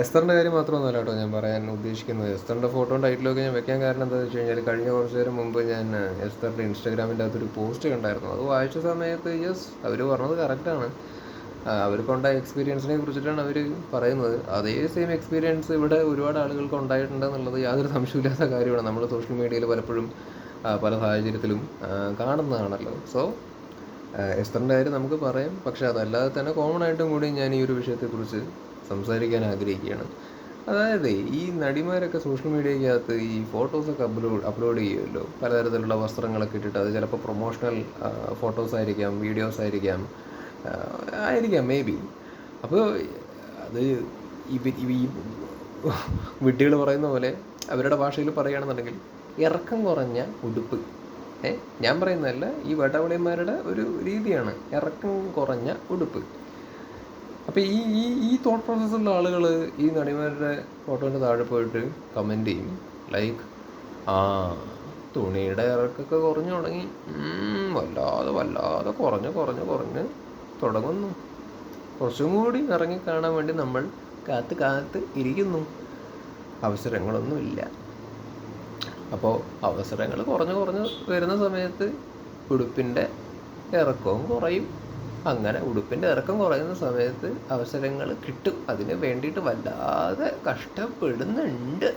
എസ്തറിന്റെ കാര്യം മാത്രമൊന്നുമല്ല കേട്ടോ ഞാൻ പറയാൻ ഉദ്ദേശിക്കുന്നത്. എസ്തറിന്റെ ഫോട്ടോ ടൈറ്റിലൊക്കെ ഞാൻ വെക്കാൻ കാരണം എന്താണെന്ന് വെച്ച് കഴിഞ്ഞാൽ കഴിഞ്ഞ കുറച്ച് നേരം മുമ്പ് ഞാൻ എസ്തറിന്റെ ഇൻസ്റ്റാഗ്രാമിന്റെ അകത്തൊരു പോസ്റ്റ് കണ്ടായിരുന്നു. അത് വായിച്ച സമയത്ത് യെസ് അവർ പറഞ്ഞത് കറക്റ്റാണ് അവർക്കുണ്ടായ എക്സ്പീരിയൻസിനെ കുറിച്ചിട്ടാണ് അവർ പറയുന്നത്. അതേ സെയിം എക്സ്പീരിയൻസ് ഇവിടെ ഒരുപാട് ആളുകൾക്ക് ഉണ്ടായിട്ടുണ്ട് എന്നുള്ളത് യാതൊരു സംശയമില്ലാത്ത കാര്യമാണ്. നമ്മൾ സോഷ്യൽ മീഡിയയിൽ പലപ്പോഴും പല സാഹചര്യത്തിലും കാണുന്നതാണല്ലോ. സോ എസ്തറിന്റെ കാര്യം നമുക്ക് പറയാം. പക്ഷേ അതല്ലാതെ തന്നെ കോമൺ ആയിട്ടും കൂടി ഞാൻ ഈ ഒരു വിഷയത്തെക്കുറിച്ച് സംസാരിക്കാൻ ആഗ്രഹിക്കുകയാണ്. അതായത് ഈ നടിമാരൊക്കെ സോഷ്യൽ മീഡിയയ്ക്കകത്ത് ഈ ഫോട്ടോസൊക്കെ അപ്ലോഡ് അപ്ലോഡ് ചെയ്യുമല്ലോ. പലതരത്തിലുള്ള വസ്ത്രങ്ങളൊക്കെ ഇട്ടിട്ട് അത് ചിലപ്പോൾ പ്രൊമോഷണൽ ഫോട്ടോസ് ആയിരിക്കാം വീഡിയോസ് ആയിരിക്കാം ആയിരിക്കാം മേ ബി അപ്പോൾ അത് ഈ വിഡ്ഢികൾ പറയുന്ന പോലെ അവരുടെ ഭാഷയിൽ പറയുകയാണെന്നുണ്ടെങ്കിൽ ഇറക്കം കുറഞ്ഞ ഉടുപ്പ്. ഏ? ഞാൻ പറയുന്നതല്ല ഈ വടവളിമാരുടെ ഒരു രീതിയാണ് ഇറക്കം കുറഞ്ഞ ഉടുപ്പ്. അപ്പോൾ ഈ ഈ ഈ തോട്ട് പ്രോസസ്സുള്ള ആളുകൾ ഈ നടിമാരുടെ ഫോട്ടോന്റെ താഴെ പോയിട്ട് കമന്റ് ചെയ്യും. ലൈക്ക് ആ തുണിയുടെ ഇറക്കൊക്കെ കുറഞ്ഞു തുടങ്ങി. വല്ലാതെ വല്ലാതെ കുറഞ്ഞ് കുറഞ്ഞ് കുറഞ്ഞ് തുടങ്ങുന്നു. കുറച്ചും കൂടി ഇറങ്ങി കാണാൻ വേണ്ടി നമ്മൾ കാത്ത് കാത്ത് ഇരിക്കുന്നു. അവസരങ്ങളൊന്നുമില്ല. അപ്പോൾ അവസരങ്ങൾ കുറഞ്ഞ് കുറഞ്ഞ് വരുന്ന സമയത്ത് ഉടുപ്പിന്റെ ഇറക്കവും കുറയും. അങ്ങനെ ഉടുപ്പിന്റെ ഇറക്കം കുറയുന്ന സമയത്ത് അവസരങ്ങൾ കിട്ടും. അതിന് വേണ്ടിയിട്ട് വല്ലാതെ കഷ്ടപ്പെടുന്നുണ്ട്.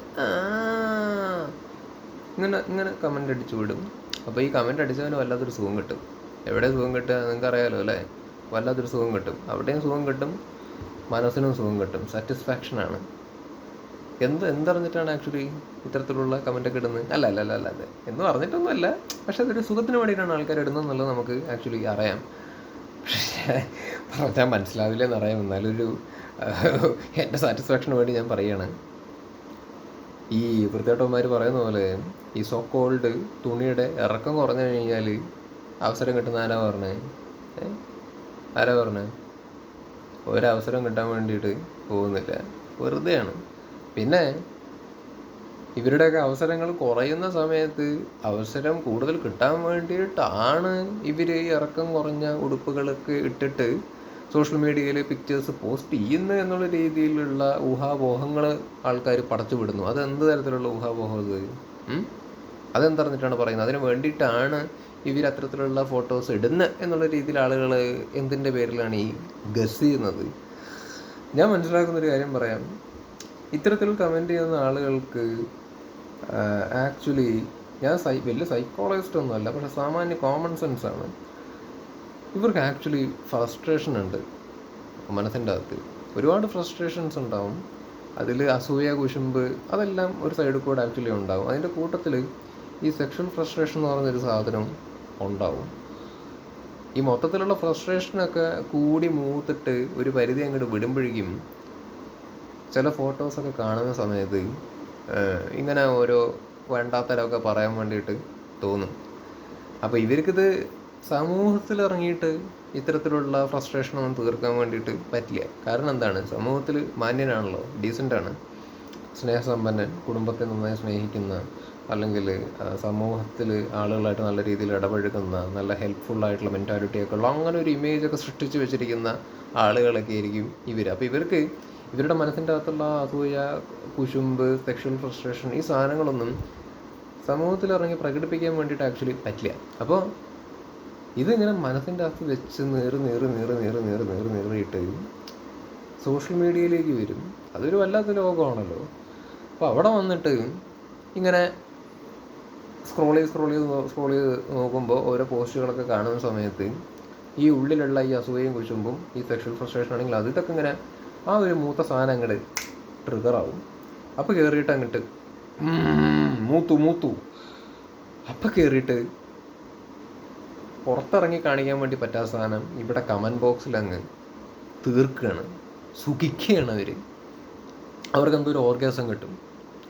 ഇങ്ങനെ ഇങ്ങനെ കമന്റ് അടിച്ചു വിടും. അപ്പോൾ ഈ കമന്റ് അടിച്ചവന് വല്ലാത്തൊരു സുഖം കിട്ടും. എവിടെ സുഖം കിട്ടുക നിങ്ങൾക്ക് അറിയാലോ അല്ലേ? വല്ലാത്തൊരു സുഖം കിട്ടും. അവിടെയും സുഖം കിട്ടും. മനസ്സിനും സുഖം കിട്ടും. സാറ്റിസ്ഫാക്ഷനാണ് എന്ത് എന്തറിഞ്ഞിട്ടാണ് ആക്ച്വലി ഇത്തരത്തിലുള്ള കമന്റൊക്കെ ഇടുന്നത്? അല്ല അല്ല അല്ല അല്ല. എന്ന് പറഞ്ഞിട്ടൊന്നുമല്ല. പക്ഷെ അതൊരു സുഖത്തിന് വേണ്ടിയിട്ടാണ് ആൾക്കാർ ഇടുന്നത് എന്നുള്ളത് നമുക്ക് ആക്ച്വലി അറിയാം. പക്ഷേ പറഞ്ഞാൽ മനസ്സിലാവില്ല എന്നറിയാം എന്നാലും ഒരു എന്റെ സാറ്റിസ്ഫാക്ഷന് വേണ്ടി ഞാൻ പറയുകയാണ് ഈ വൃത്തിയേട്ടന്മാർ പറയുന്ന പോലെ ഈ സോ കോൾഡ് തുണിയുടെ ഇറക്കം കുറഞ്ഞു കഴിഞ്ഞാൽ അവസരം കിട്ടുന്ന ആരാ പറഞ്ഞേ? ആരാ പറഞ്ഞേ? ഒരവസരം കിട്ടാൻ വേണ്ടിയിട്ട് പോകുന്നില്ല. വെറുതെയാണ്. പിന്നെ ഇവരുടെയൊക്കെ അവസരങ്ങൾ കുറയുന്ന സമയത്ത് അവസരം കൂടുതൽ കിട്ടാൻ വേണ്ടിയിട്ടാണ് ഇവർ ഈ ഇറക്കം കുറഞ്ഞ ഉടുപ്പുകളൊക്കെ ഇട്ടിട്ട് സോഷ്യൽ മീഡിയയിൽ പിക്ചേഴ്സ് പോസ്റ്റ് ചെയ്യുന്നു എന്നുള്ള രീതിയിലുള്ള ഊഹാപോഹങ്ങൾ ആൾക്കാർ പടച്ചു വിടുന്നു. അത് എന്ത് തരത്തിലുള്ള ഊഹാപോഹം അത്? അതെന്തറിഞ്ഞിട്ടാണ് പറയുന്നത്? അതിന് വേണ്ടിയിട്ടാണ് ഇവർ അത്തരത്തിലുള്ള ഫോട്ടോസ് ഇടുന്നത് എന്നുള്ള രീതിയിൽ ആളുകൾ എന്തിന്റെ പേരിലാണ് ഈ ഗസ് ചെയ്യുന്നത്? ഞാൻ മനസ്സിലാക്കുന്ന ഒരു കാര്യം പറയാം. ഇത്തരത്തിൽ കമന്റ് ചെയ്യുന്ന ആളുകൾക്ക് ആക്ച്വലി ഞാൻ സൈ വലിയ സൈക്കോളജിസ്റ്റ് ഒന്നുമല്ല പക്ഷെ സാമാന്യ കോമൺ സെൻസ് ആണ്. ഇവർക്ക് ആക്ച്വലി ഫ്രസ്ട്രേഷൻ ഉണ്ട് മനസ്സിന്റെ അകത്ത്. ഒരുപാട് ഫ്രസ്ട്രേഷൻസ് ഉണ്ടാവും. അതിൽ അസൂയ കുശുമ്പ് അതെല്ലാം ഒരു സൈഡിൽ കൂടെ ആക്ച്വലി ഉണ്ടാവും. അതിന്റെ കൂട്ടത്തിൽ ഈ സെക്ഷൽ ഫ്രസ്ട്രേഷൻ എന്ന് പറഞ്ഞൊരു സാധനം ഉണ്ടാവും. ഈ മൊത്തത്തിലുള്ള ഫ്രസ്ട്രേഷനൊക്കെ കൂടി മൂത്തിട്ട് ഒരു പരിധി അങ്ങോട്ട് വിടുമ്പോഴേക്കും ചില ഫോട്ടോസൊക്കെ കാണുന്ന സമയത്ത് ഇങ്ങനെ ഓരോ വേണ്ടാത്തരമൊക്കെ പറയാൻ വേണ്ടിയിട്ട് തോന്നും. അപ്പോൾ ഇവർക്കിത് സമൂഹത്തിൽ ഇറങ്ങിയിട്ട് ഇത്തരത്തിലുള്ള ഫ്രസ്ട്രേഷനൊന്നും തീർക്കാൻ വേണ്ടിയിട്ട് പറ്റില്ല. കാരണം എന്താണ്? സമൂഹത്തിൽ മാന്യനാണല്ലോ ഡീസന്റാണ് സ്നേഹസമ്പന്നൻ കുടുംബത്തെ നന്നായി സ്നേഹിക്കുന്ന അല്ലെങ്കിൽ സമൂഹത്തിൽ ആളുകളായിട്ട് നല്ല രീതിയിൽ ഇടപഴകുന്ന നല്ല ഹെൽപ്ഫുൾ ആയിട്ടുള്ള മെന്റാലിറ്റി ഒക്കെ ഉള്ള അങ്ങനെ ഒരു ഇമേജ് ഒക്കെ സൃഷ്ടിച്ച് വെച്ചിരിക്കുന്ന ആളുകളൊക്കെ ആയിരിക്കും ഇവർ അപ്പോൾ ഇവർക്ക് ഇവരുടെ മനസ്സിന്റെ അകത്തുള്ള അസൂയ കുശുമ്പ് സെക്ഷൽ ഫ്രസ്ട്രേഷൻ ഈ സാധനങ്ങളൊന്നും സമൂഹത്തിൽ ഇറങ്ങി പ്രകടിപ്പിക്കാൻ വേണ്ടിയിട്ട് ആക്ച്വലി പറ്റില്ല. അപ്പോൾ ഇതിങ്ങനെ മനസ്സിന്റെ അകത്ത് വെച്ച് നേറ് നേറ് നേറ് നേറ് നേറ് നേറ് നേറിയിട്ട് സോഷ്യൽ മീഡിയയിലേക്ക് വരും. അതൊരു വല്ലാത്ത ലോകമാണല്ലോ. അപ്പോൾ അവിടെ വന്നിട്ട് ഇങ്ങനെ സ്ക്രോൾ ചെയ്ത് സ്ക്രോൾ ചെയ്ത് സ്ക്രോൾ ചെയ്ത് നോക്കുമ്പോൾ ഓരോ പോസ്റ്റുകളൊക്കെ കാണുന്ന സമയത്ത് ഈ ഉള്ളിലുള്ള ഈ അസൂയയും കുശുമ്പും ഈ സെക്ഷൽ ഫ്രസ്ട്രേഷൻ ആണെങ്കിൽ അത് ഇതൊക്കെ ഇങ്ങനെ ആ ഒരു മൂത്ത സാധനം അങ്ങോട്ട് ട്രിഗറാവും അപ്പോൾ കയറിയിട്ട് അങ്ങോട്ട് മൂത്തു മൂത്തു. അപ്പം കയറിയിട്ട് പുറത്തിറങ്ങി കാണിക്കാൻ വേണ്ടി പറ്റാത്ത സാധനം ഇവിടെ കമന്റ് ബോക്സിൽ അങ്ങ് തീർക്കുകയാണ് സുഖിക്കുകയാണ് അവർ അവർക്ക് എന്തോ ഒരു ഓർഗാസം കിട്ടും.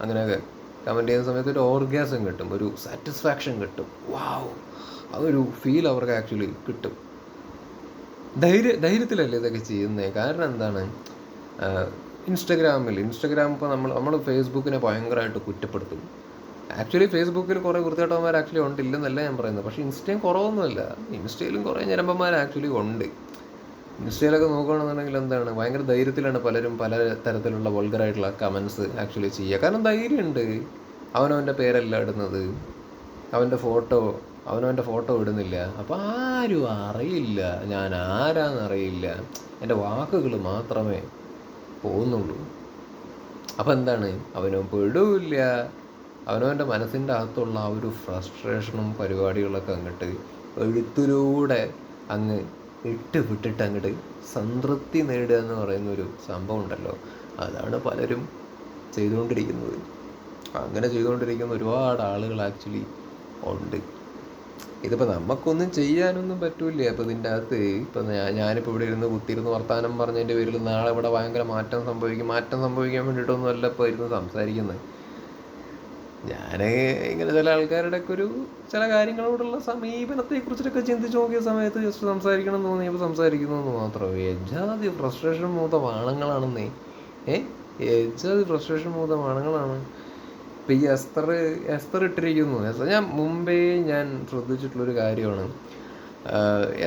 അങ്ങനെയൊക്കെ കമന്റ് ചെയ്യുന്ന സമയത്ത് ഒരു ഓർഗാസം കിട്ടും ഒരു സാറ്റിസ്ഫാക്ഷൻ കിട്ടും. വാവ് ഒരു ഫീൽ അവർക്ക് ആക്ച്വലി കിട്ടും. ധൈര്യ ധൈര്യത്തിലല്ലേ ഇതൊക്കെ ചെയ്യുന്നത് കാരണം എന്താണ്? ഇൻസ്റ്റഗ്രാമിൽ ഇൻസ്റ്റഗ്രാം ഇപ്പോൾ നമ്മൾ നമ്മൾ ഫേസ്ബുക്കിനെ ഭയങ്കരമായിട്ട് കുറ്റപ്പെടുത്തും. ആക്ച്വലി ഫേസ്ബുക്കിൽ കുറേ വൃത്തികെട്ടവന്മാർ ആക്ച്വലി ഉണ്ട് ഇല്ലെന്നല്ല ഞാൻ പറയുന്നത്. പക്ഷേ ഇൻസ്റ്റയും കുറവൊന്നുമില്ല. ഇൻസ്റ്റയിലും കുറേ ഞരമ്പന്മാർ ആക്ച്വലി ഉണ്ട്. ഇൻസ്റ്റയിലൊക്കെ നോക്കുകയാണെന്നുണ്ടെങ്കിൽ എന്താണ്? ഭയങ്കര ധൈര്യത്തിലാണ് പലരും പല തരത്തിലുള്ള വൾഗറായിട്ടുള്ള കമൻസ് ആക്ച്വലി ചെയ്യുക. കാരണം ധൈര്യമുണ്ട്. അവനവന്റെ പേരല്ല ഇടുന്നത്. അവന്റെ ഫോട്ടോ അവനവന്റെ ഫോട്ടോ ഇടുന്നില്ല. അപ്പോൾ ആരും അറിയില്ല. ഞാൻ ആരാന്നറിയില്ല. എന്റെ വാക്കുകൾ മാത്രമേ പോകുന്നുള്ളൂ. അപ്പോൾ എന്താണ്? അവന് പെടില്ല അവനവന്റെ മനസ്സിന്റെ അകത്തുള്ള ആ ഒരു ഫ്രസ്ട്രേഷനും പരിപാടികളൊക്കെ അങ്ങോട്ട് എഴുത്തിലൂടെ അങ്ങ് ഇട്ട് വിട്ടിട്ട് അങ്ങോട്ട് സംതൃപ്തി നേടുക എന്ന് പറയുന്ന ഒരു സംഭവം ഉണ്ടല്ലോ. അതാണ് പലരും ചെയ്തുകൊണ്ടിരിക്കുന്നത്. അങ്ങനെ ചെയ്തുകൊണ്ടിരിക്കുന്ന ഒരുപാട് ആളുകൾ ആക്ച്വലി ഉണ്ട്. ഇതിപ്പോൾ നമുക്കൊന്നും ചെയ്യാനൊന്നും പറ്റൂല അപ്പോൾ ഇതിന്റെ അകത്ത് ഇപ്പം ഞാനിപ്പോൾ ഇവിടെ ഇരുന്ന് കുത്തിയിരുന്ന് വർത്തമാനം പറഞ്ഞതിന്റെ പേരിൽ നാളെ ഇവിടെ ഭയങ്കര മാറ്റം സംഭവിക്കും. മാറ്റം സംഭവിക്കാൻ വേണ്ടിയിട്ടൊന്നും അല്ല ഇപ്പോൾ ഇരുന്ന് സംസാരിക്കുന്നത്. ഞാൻ ഇങ്ങനെ ചില ആൾക്കാരുടെ ഒക്കെ ഒരു ചില കാര്യങ്ങളോടുള്ള സമീപനത്തെ കുറിച്ചിട്ടൊക്കെ ചിന്തിച്ച് നോക്കിയ സമയത്ത് ജസ്റ്റ് സംസാരിക്കണം എന്ന് തോന്നിയപ്പോൾ സംസാരിക്കുന്നു എന്ന് മാത്രമേ. എജാതി ഫ്രസ്ട്രേഷൻ മൂത്ത വാണങ്ങളാണെന്നേ. ഏ? എജാതി ഫ്രസ്ട്രേഷൻ മൂത്ത വാണങ്ങളാണ്. ഇപ്പം ഈ എസ്തർ എസ്തർ ഇട്ടിരിക്കുന്നു. എസ്തർ ഞാൻ മുമ്പേ ഞാൻ ശ്രദ്ധിച്ചിട്ടുള്ളൊരു കാര്യമാണ്.